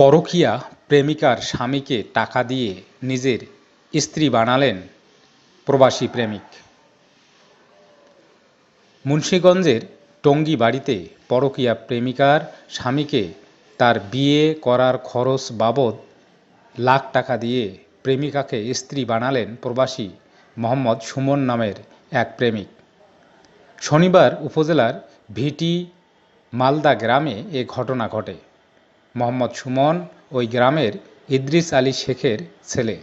পরকীয়া প্রেমিকার স্বামীকে টাকা দিয়ে নিজের স্ত্রী বানালেন প্রবাসী প্রেমিক। মুন্সীগঞ্জের টঙ্গী বাড়িতে পরকীয়া প্রেমিকার স্বামীকে তার বিয়ে করার খরচ বাবদ লাখ টাকা দিয়ে প্রেমিকাকে স্ত্রী বানালেন প্রবাসী মোহাম্মদ সুমন নামের এক প্রেমিক। শনিবার উপজেলার ভিটি মালদা গ্রামে এ ঘটনা ঘটে। মোহাম্মদ সুমন ওই গ্রামের ইদ্রিস আলী শেখের ছেলে।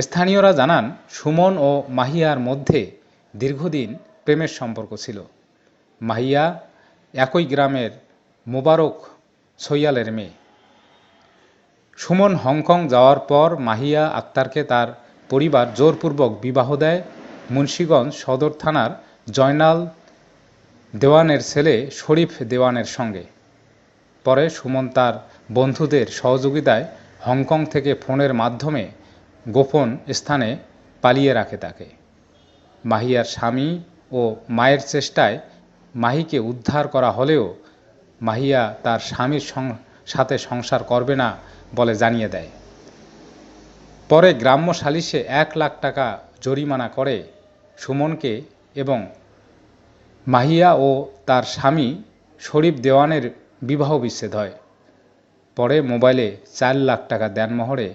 স্থানীয়রা জানান, সুমন ও মাহিয়ার মধ্যে দীর্ঘদিন প্রেমের সম্পর্ক ছিল। মাহিয়া একই গ্রামের মোবারক সৈয়ালের মেয়ে। সুমন হংকং যাওয়ার পর মাহিয়া আক্তারকে তার পরিবার জোরপূর্বক বিবাহ দেয়। মুন্সীগঞ্জ সদর থানার জয়নাল দেওয়ানের ছেলে শরীফ দেওয়ানের সঙ্গে। পরে সুমন তার বন্ধুদের সহযোগিতায় হংকং থেকে ফোনের মাধ্যমে গোপন স্থানে পালিয়ে রাখে তাকে। মাহিয়ার স্বামী ও মায়ের চেষ্টায় মাহিকে উদ্ধার করা হলেও মাহিয়া তার স্বামীর সাথে সংসার করবে না বলে জানিয়ে দেয়। পরে গ্রাম্য সালিশে এক লাখ টাকা জরিমানা করে সুমনকে এবং মাহিয়া ও তার স্বামী শরীফ দেওয়ানের বিবাহ বিচ্ছেদ হয়। পরে মোবাইলে চার লাখ টাকা দেনমোহরে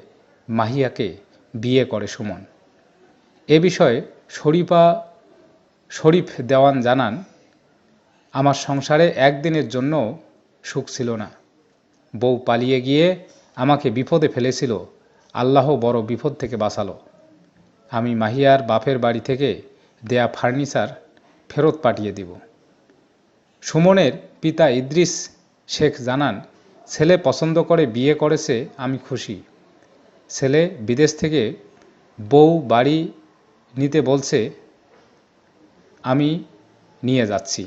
মাহিয়াকে বিয়ে করে সুমন। এ বিষয়ে শরীফা শরীফ দেওয়ান জানান, আমার সংসারে একদিনের জন্য সুখ ছিল না। বউ পালিয়ে গিয়ে আমাকে বিপদে ফেলেছিল। আল্লাহ বড় বিপদ থেকে বাঁচালো। আমি মাহিয়ার বাপের বাড়ি থেকে দেয়া ফার্নিচার ফেরত পাঠিয়ে দিব। সুমনের পিতা ইদ্রিস শেখ জানান, ছেলে পছন্দ করে বিয়ে করেছে, আমি খুশি। ছেলে বিদেশ থেকে বউ বাড়ি নিতে বলছে, আমি নিয়ে যাচ্ছি।